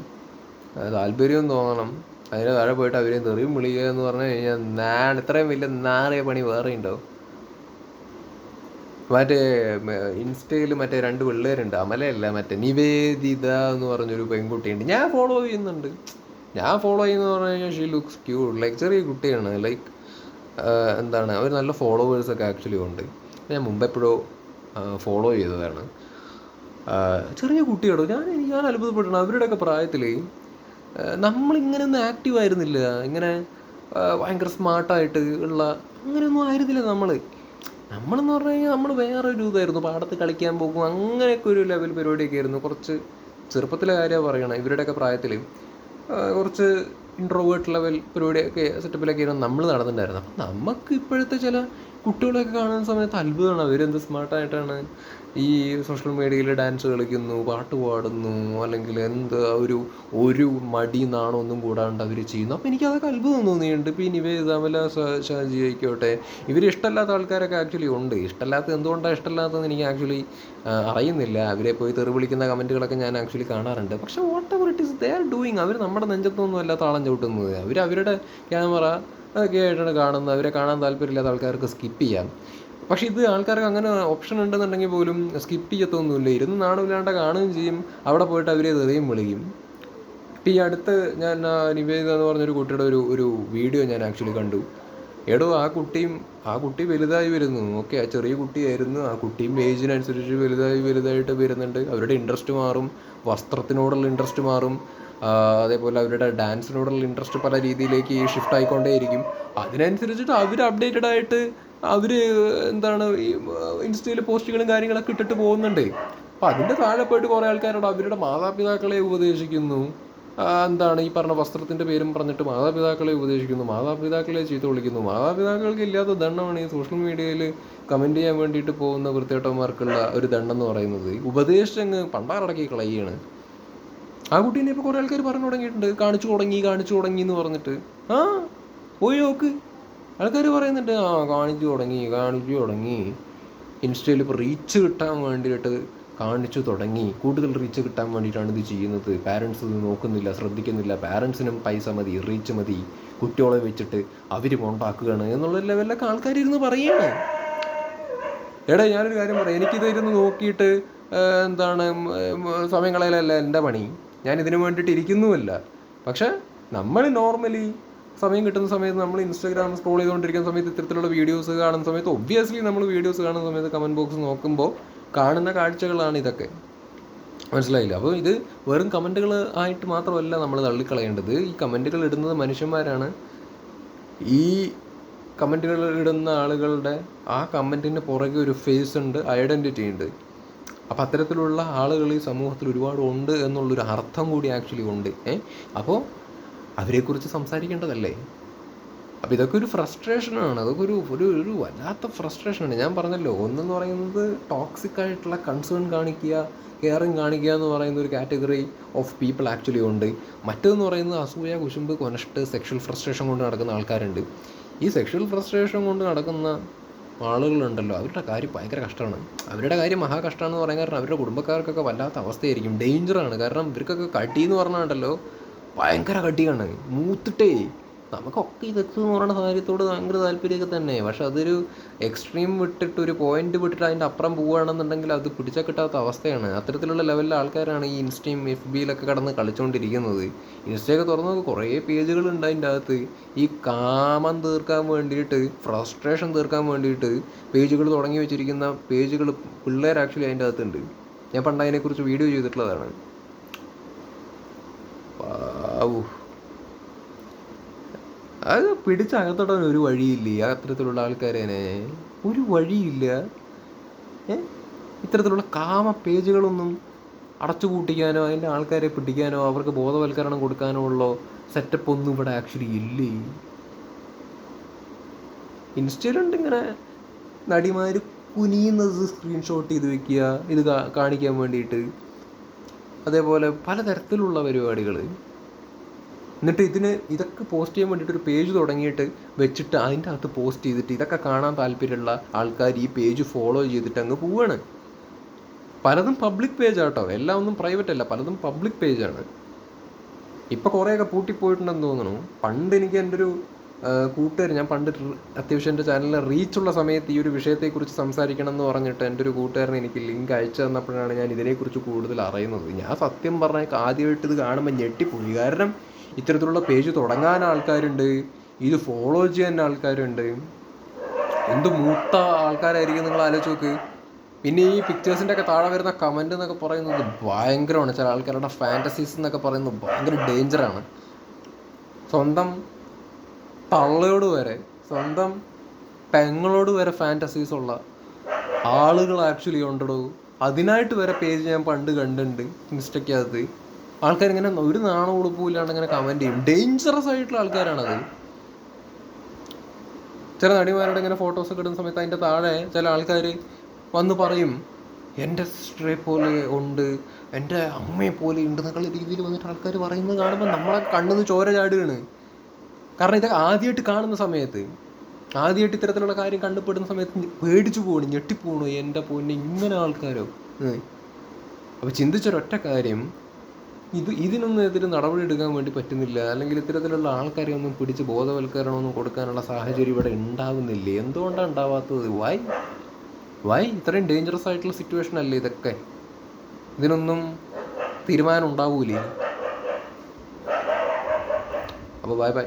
താല്പര്യവും തോന്നണം അതിന് താഴെ പോയിട്ട് അവരെയും തെറിയും വിളിക്കുക എന്ന് പറഞ്ഞു കഴിഞ്ഞാൽ നാൻ ഇത്രയും വലിയ നാറിയ പണി വേറെ ഉണ്ടോ? മറ്റേ ഇൻസ്റ്റയിൽ മറ്റേ രണ്ട് പിള്ളേരുണ്ട്. അമലയല്ല മറ്റേ നിവേദിത എന്ന് പറഞ്ഞൊരു പെൺകുട്ടിയുണ്ട്. ഞാൻ ഫോളോ ചെയ്യുന്നുണ്ട്. ഞാൻ ഫോളോ ചെയ്യുന്നത് പറഞ്ഞു കഴിഞ്ഞാൽ ഷീ ലുക്സ് ക്യൂട്ട് ലൈക്ക് ചെറിയ കുട്ടിയാണ്. ലൈക്ക് എന്താണ് അവർ നല്ല ഫോളോവേഴ്സൊക്കെ ആക്ച്വലി ഉണ്ട്. ഞാൻ മുമ്പ് എപ്പോഴോ ഫോളോ ചെയ്തതാണ്. ചെറിയ കുട്ടികളോ ഞാൻ ഞാൻ അത്ഭുതപ്പെട്ടിട്ടുണ്ട്. അവരുടെയൊക്കെ പ്രായത്തിൽ നമ്മളിങ്ങനെ ഒന്നും ആക്റ്റീവ് ആയിരുന്നില്ല. ഇങ്ങനെ ഭയങ്കര സ്മാർട്ടായിട്ട് ഉള്ള അങ്ങനെയൊന്നും ആയിരുന്നില്ല നമ്മൾ നമ്മളെന്ന് പറഞ്ഞു കഴിഞ്ഞാൽ നമ്മൾ വേറെ ഒരു ഇതായിരുന്നു. പാടത്ത് കളിക്കാൻ പോകും അങ്ങനെയൊക്കെ ഒരു ലെവൽ പരിപാടിയൊക്കെ ആയിരുന്നു. കുറച്ച് ചെറുപ്പത്തിലെ കാര്യമാണ് പറയണം. ഇവരുടെയൊക്കെ പ്രായത്തിൽ കുറച്ച് ഇൻട്രോവേർട്ട് ലെവൽ പരിപാടിയൊക്കെ സെറ്റപ്പിലൊക്കെ ആയിരുന്നു. നമ്മൾ നടന്നിട്ടുണ്ടായിരുന്നത് അപ്പം നമുക്ക് ഇപ്പോഴത്തെ ചില കുട്ടികളെയൊക്കെ കാണുന്ന സമയത്ത് അത്ഭുതമാണ്. അവരെന്ത് സ്മാർട്ടായിട്ടാണ് ഈ സോഷ്യൽ മീഡിയയിൽ ഡാൻസ് കളിക്കുന്നു പാട്ട് പാടുന്നു അല്ലെങ്കിൽ എന്ത് ഒരു ഒരു മടി നാണമൊന്നും കൂടാണ്ട് അവർ ചെയ്യുന്നു. അപ്പോൾ എനിക്ക് അതൊക്കെ അത്ഭുതം തോന്നിയിട്ടുണ്ട്. ഇപ്പോൾ ഈ നിവേദ് ഇതാമല്ല ഷാ- ഷാജി ആയിക്കോട്ടെ. ഇവർ ഇഷ്ടമല്ലാത്ത ആൾക്കാരൊക്കെ ആക്ച്വലി ഉണ്ട്. ഇഷ്ടമല്ലാത്ത എന്തുകൊണ്ടാണ് ഇഷ്ടമല്ലാത്തതെന്ന് എനിക്ക് ആക്ച്വലി അറിയുന്നില്ല. അവരെ പോയി തെറി വിളിക്കുന്ന കമന്റുകളൊക്കെ ഞാൻ ആക്ച്വലി കാണാറുണ്ട്. പക്ഷേ whatever it is they are doing അവർ നമ്മുടെ നെഞ്ചത്തൊന്നും അല്ല താളം ചവിട്ടുന്നത് അവർ അവരുടെ ക്യാമറ അതൊക്കെ ആയിട്ടാണ് കാണുന്നത്. അവരെ കാണാൻ താല്പര്യമില്ലാത്ത ആൾക്കാർക്ക് സ്കിപ്പ് ചെയ്യാം. പക്ഷേ ഇത് ആൾക്കാർക്ക് അങ്ങനെ ഓപ്ഷൻ ഉണ്ടെന്നുണ്ടെങ്കിൽ പോലും സ്കിപ്പ് ചെയ്യത്തൊന്നുമില്ല. ഇരുന്ന് നാണമില്ലാണ്ട് കാണുകയും ചെയ്യും. അവിടെ പോയിട്ട് അവരെ തെറിയും വിളിക്കും. ഈ അടുത്ത് ഞാൻ നിവേദിത എന്ന് പറഞ്ഞൊരു കുട്ടിയുടെ ഒരു ഒരു വീഡിയോ ഞാൻ ആക്ച്വലി കണ്ടു. എടോ ആ കുട്ടിയും ആ കുട്ടി വലുതായി വരുന്നു. ഓക്കെ ആ ചെറിയ കുട്ടിയായിരുന്നു. ആ കുട്ടിയും ഏജിനനുസരിച്ച് വലുതായി വലുതായിട്ട് വരുന്നുണ്ട്. അവരുടെ ഇൻട്രസ്റ്റ് മാറും. വസ്ത്രത്തിനോടുള്ള ഇൻട്രസ്റ്റ് മാറും. അതേപോലെ അവരുടെ ഡാൻസിനോടുള്ള ഇൻട്രസ്റ്റ് പല രീതിയിലേക്ക് ഷിഫ്റ്റ് ആയിക്കൊണ്ടേയിരിക്കും. അതിനനുസരിച്ചിട്ട് അവർ അപ്ഡേറ്റഡ് ആയിട്ട് അവർ എന്താണ് ഈ ഇൻസ്റ്റയിൽ പോസ്റ്റുകളും കാര്യങ്ങളൊക്കെ ഇട്ടിട്ട് പോകുന്നുണ്ട്. അപ്പം അതിന്റെ താഴെ പോയിട്ട് കുറേ ആൾക്കാരോട് അവരുടെ മാതാപിതാക്കളെ ഉപദേശിക്കുന്നു. എന്താണ് ഈ പറഞ്ഞ വസ്ത്രത്തിന്റെ പേരും പറഞ്ഞിട്ട് മാതാപിതാക്കളെ ഉപദേശിക്കുന്നു. മാതാപിതാക്കളെ ചീത്ത വിളിക്കുന്നു. മാതാപിതാക്കൾക്ക് ഇല്ലാത്ത ദണ്ണമാണ് ഈ സോഷ്യൽ മീഡിയയിൽ കമന്റ് ചെയ്യാൻ വേണ്ടിയിട്ട് പോകുന്ന വൃത്തിയേട്ടന്മാർക്കുള്ള ഒരു ദണ്ണെന്ന് പറയുന്നത്. ഉപദേശങ്ങ് പണ്ടാറടക്കി കളയുകയാണ്. ആ കുട്ടീനെ ഇപ്പോൾ കുറേ ആൾക്കാർ പറഞ്ഞു തുടങ്ങിയിട്ടുണ്ട്. കാണിച്ചു തുടങ്ങി കാണിച്ചു തുടങ്ങി എന്ന് പറഞ്ഞിട്ട്. ആ പോയി നോക്ക്. ആൾക്കാർ പറയുന്നുണ്ട് ആ കാണിച്ചു തുടങ്ങി കാണിച്ചു തുടങ്ങി. ഇൻസ്റ്റയിൽ ഇപ്പോൾ റീച്ച് കിട്ടാൻ വേണ്ടിയിട്ട് കാണിച്ചു തുടങ്ങി. കൂടുതൽ റീച്ച് കിട്ടാൻ വേണ്ടിയിട്ടാണ് ഇത് ചെയ്യുന്നത്. പാരൻസ് ഇത് നോക്കുന്നില്ല ശ്രദ്ധിക്കുന്നില്ല. പാരൻസിനും പൈസ മതി റീച്ച് മതി. കുട്ടികളെ വെച്ചിട്ട് അവർ കൊണ്ടാക്കുകയാണ് എന്നുള്ള ലെവലിലൊക്കെ ആൾക്കാർ ഇരുന്ന് പറയുകയാണ്. എടാ ഞാനൊരു കാര്യം പറയാം. എനിക്കിത് നോക്കിയിട്ട് എന്താണ് സമയം കളയലല്ല എന്റെ പണി. ഞാൻ ഇതിനു വേണ്ടിയിട്ട് ഇരിക്കുന്നുമല്ല. പക്ഷെ നമ്മൾ നോർമലി സമയം കിട്ടുന്ന സമയത്ത് നമ്മൾ ഇൻസ്റ്റാഗ്രാം സ്ക്രോൾ ചെയ്തുകൊണ്ടിരിക്കുന്ന സമയത്ത് ഇത്തരത്തിലുള്ള വീഡിയോസ് കാണുന്ന സമയത്ത് ഒബ്വിയസ്ലി നമ്മൾ വീഡിയോസ് കാണുന്ന സമയത്ത് കമന്റ് ബോക്സ് നോക്കുമ്പോൾ കാണുന്ന കാഴ്ചകളാണ് ഇതൊക്കെ. മനസ്സിലായില്ല? അപ്പോൾ ഇത് വെറും കമന്റുകൾ ആയിട്ട് മാത്രമല്ല നമ്മൾ തള്ളിക്കളയേണ്ടത്. ഈ കമന്റുകൾ ഇടുന്നത് മനുഷ്യന്മാരാണ്. ഈ കമന്റുകൾ ഇടുന്ന ആളുകളുടെ ആ കമന്റിന് പുറകെ ഒരു ഫേസ് ഉണ്ട് ഐഡന്റിറ്റി ഉണ്ട്. അപ്പോൾ അത്തരത്തിലുള്ള ആളുകൾ ഈ സമൂഹത്തിൽ ഒരുപാട് ഉണ്ട് എന്നുള്ളൊരു അർത്ഥം കൂടി ആക്ച്വലി ഉണ്ട്. ഏ? അപ്പോൾ അവരെക്കുറിച്ച് സംസാരിക്കേണ്ടതല്ലേ? അപ്പോൾ ഇതൊക്കെ ഒരു ഫ്രസ്ട്രേഷനാണ് അതൊക്കെ ഒരു ഒരു ഒരു വല്ലാത്ത ഫ്രസ്ട്രേഷനാണ് ഞാൻ പറഞ്ഞല്ലോ ഒന്നെന്ന് പറയുന്നത് ടോക്സിക് ആയിട്ടുള്ള കൺസേൺ കാണിക്കുക കെയറിങ് കാണിക്കുക എന്ന് പറയുന്ന ഒരു കാറ്റഗറി ഓഫ് പീപ്പിൾ ആക്ച്വലി ഉണ്ട്. മറ്റേതെന്ന് പറയുന്നത് അസൂയ കുശുമ്പ് കൊനഷ്ട് സെക്ഷൽ ഫ്രസ്ട്രേഷൻ കൊണ്ട് നടക്കുന്ന ആൾക്കാരുണ്ട്. ഈ സെക്ഷൽ ഫ്രസ്ട്രേഷൻ കൊണ്ട് നടക്കുന്ന ആളുകളുണ്ടല്ലോ. അവരുടെ കാര്യം ഭയങ്കര കഷ്ടമാണ്. അവരുടെ കാര്യം മഹാ കഷ്ടമാണെന്ന് പറയാൻ കാരണം അവരുടെ കുടുംബക്കാർക്കൊക്കെ വല്ലാത്ത അവസ്ഥയായിരിക്കും. ഡേഞ്ചറാണ് കാരണം ഇവർക്കൊക്കെ കടി എന്ന് പറഞ്ഞാണ്ടല്ലോ ഭയങ്കര കടിയാണ് മൂത്തിട്ടേ. നമുക്കൊക്കെ ഈ സെക്സ് എന്ന് പറയുന്ന കാര്യത്തോട് ഭയങ്കര താല്പര്യമൊക്കെ തന്നെ. പക്ഷെ അതൊരു എക്സ്ട്രീം വിട്ടിട്ട് ഒരു പോയിന്റ് വിട്ടിട്ട് അതിന്റെ അപ്പുറം പോവുകയാണെന്നുണ്ടെങ്കിൽ അത് പിടിച്ചാൽ കിട്ടാത്ത അവസ്ഥയാണ്. അത്തരത്തിലുള്ള ലെവലിലെ ആൾക്കാരാണ് ഈ ഇൻസ്റ്റയും എഫ് ബിയിലൊക്കെ കടന്ന് കളിച്ചുകൊണ്ടിരിക്കുന്നത് ഇൻസ്റ്റയൊക്കെ തുറന്നു നോക്കി കുറേ പേജുകളുണ്ട് അതിന്റെ അകത്ത്. ഈ കാമം തീർക്കാൻ വേണ്ടിയിട്ട് ഫ്രസ്ട്രേഷൻ തീർക്കാൻ വേണ്ടിയിട്ട് പേജുകൾ തുടങ്ങി വെച്ചിരിക്കുന്ന പേജുകൾ പിള്ളേർ ആക്ച്വലി അതിന്റെ അകത്തുണ്ട്. ഞാൻ പണ്ട് അതിനെക്കുറിച്ച് വീഡിയോ ചെയ്തിട്ടുള്ളതാണ്. പാവു അത് പിടിച്ചകത്തോടാൻ ഒരു വഴിയില്ല. അത്തരത്തിലുള്ള ആൾക്കാരേനെ ഒരു വഴിയില്ല. ഏ? ഇത്തരത്തിലുള്ള കാമ പേജുകളൊന്നും അടച്ചു പൂട്ടിക്കാനോ അതിന്റെ ആൾക്കാരെ പിടിക്കാനോ അവർക്ക് ബോധവൽക്കരണം കൊടുക്കാനോ ഉള്ള സെറ്റപ്പ് ഒന്നും ഇവിടെ ആക്ച്വലി ഇല്ലേ? ഇൻസ്റ്റയിലുണ്ട് ഇങ്ങനെ നടിമാർ കുനിയുന്നത് സ്ക്രീൻഷോട്ട് ചെയ്ത് വെക്കുക ഇത് കാണിക്കാൻ വേണ്ടിയിട്ട്. അതേപോലെ പലതരത്തിലുള്ള പരിപാടികൾ എന്നിട്ട് ഇതിന് ഇതൊക്കെ പോസ്റ്റ് ചെയ്യാൻ വേണ്ടിയിട്ട് ഒരു പേജ് തുടങ്ങിയിട്ട് വെച്ചിട്ട് അതിന്റെ അകത്ത് പോസ്റ്റ് ചെയ്തിട്ട് ഇതൊക്കെ കാണാൻ താല്പര്യമുള്ള ആൾക്കാർ ഈ പേജ് ഫോളോ ചെയ്തിട്ട് അങ്ങ് പോവുകയാണ് പലതും പബ്ലിക് പേജ് ആട്ടോ. എല്ലാം ഒന്നും പ്രൈവറ്റ് അല്ല. പലതും പബ്ലിക് പേജാണ് ഇപ്പം കുറേയൊക്കെ പൂട്ടിപ്പോയിട്ടുണ്ടെന്ന് തോന്നുന്നു. പണ്ട് എനിക്ക് എന്റെ ഒരു കൂട്ടുകാർ ഞാൻ പണ്ട് അത്യാവശ്യം എന്റെ ചാനലിൽ റീച്ചുള്ള സമയത്ത് ഈ ഒരു വിഷയത്തെക്കുറിച്ച് സംസാരിക്കണം എന്ന് പറഞ്ഞിട്ട് എന്റെ ഒരു കൂട്ടുകാരൻ എനിക്ക് ലിങ്ക് അയച്ചു തന്നപ്പോഴാണ് ഞാൻ ഇതിനെക്കുറിച്ച് കൂടുതൽ അറിയുന്നത്. ഞാൻ സത്യം പറഞ്ഞാൽ ആദ്യമായിട്ട് ഇത് കാണുമ്പോൾ ഞെട്ടിപ്പോയി കാരണം ഇത്തരത്തിലുള്ള പേജ് തുടങ്ങാൻ ആൾക്കാരുണ്ട്. ഇത് ഫോളോ ചെയ്യാൻ ആൾക്കാരുണ്ട്. എന്ത് മൂത്ത ആൾക്കാരായിരിക്കും നിങ്ങൾ ആലോചിച്ച് നോക്ക്. പിന്നെ ഈ പിക്ചേഴ്സിന്റെ ഒക്കെ താഴെ വരുന്ന കമന്റ് എന്നൊക്കെ പറയുന്നത് ഭയങ്കരമാണ്. ചില ആൾക്കാരുടെ ഫാന്റസീസ് എന്നൊക്കെ പറയുന്നത് ഭയങ്കര ഡേഞ്ചറാണ് സ്വന്തം തള്ളയോട് വരെ സ്വന്തം പെങ്ങളോട് വരെ ഫാന്റസീസ് ഉള്ള ആളുകൾ ആക്ച്വലി ഉണ്ടടോ. അതിനായിട്ട് വരെ പേജ് ഞാൻ പണ്ട് കണ്ടിട്ടുണ്ട്. ഇൻസ്റ്റയ്ക്കകത്ത്. ആൾക്കാരിങ്ങനെ ഒരു നാണം ഉളുപ്പില്ലാണ്ട് ഇങ്ങനെ കമന്റ് ചെയ്യും. ഡേഞ്ചറസ് ആയിട്ടുള്ള ആൾക്കാരാണത്. ചില നടിമാരുടെ ഇങ്ങനെ ഫോട്ടോസ് ഒക്കെ ഇടുന്ന സമയത്ത് അതിന്റെ താഴെ ചില ആൾക്കാർ വന്ന് പറയും എന്റെ സിസ്റ്ററെ പോലെ ഉണ്ട് എന്റെ അമ്മയെ പോലെ ഉണ്ട് എന്നുള്ള രീതിയിൽ വന്നിട്ട് ആൾക്കാർ പറയുന്നത് കാണുമ്പോൾ നമ്മളെ കണ്ണിന്ന് ചോര ചാടുകയാണ്. കാരണം ഇതൊക്കെ ആദ്യമായിട്ട് കാണുന്ന സമയത്ത് ആദ്യമായിട്ട് ഇത്തരത്തിലുള്ള കാര്യം കണ്ടുപെടുന്ന സമയത്ത് പേടിച്ചു പോകണം ഞെട്ടിപ്പോണു എന്റെ പൊന്നെ ഇങ്ങനെ ആൾക്കാരോ? അപ്പോൾ ചിന്തിച്ചൊരൊറ്റ കാര്യം ഇത് ഇതിനൊന്നും എതിരെ നടപടി എടുക്കാൻ വേണ്ടി പറ്റുന്നില്ല. അല്ലെങ്കിൽ ഇത്തരത്തിലുള്ള ആൾക്കാരെ ഒന്നും പിടിച്ച് ബോധവൽക്കരണമൊന്നും കൊടുക്കാനുള്ള സാഹചര്യം ഇവിടെ ഉണ്ടാകുന്നില്ലേ എന്തുകൊണ്ടാണ് ഉണ്ടാവാത്തത്? വൈ വൈ ഇത്രയും ഡേഞ്ചറസ് ആയിട്ടുള്ള സിറ്റുവേഷൻ അല്ലേ ഇതൊക്കെ? ഇതിനൊന്നും തീരുമാനം ഉണ്ടാവൂലേ? അപ്പോൾ ബൈ ബൈ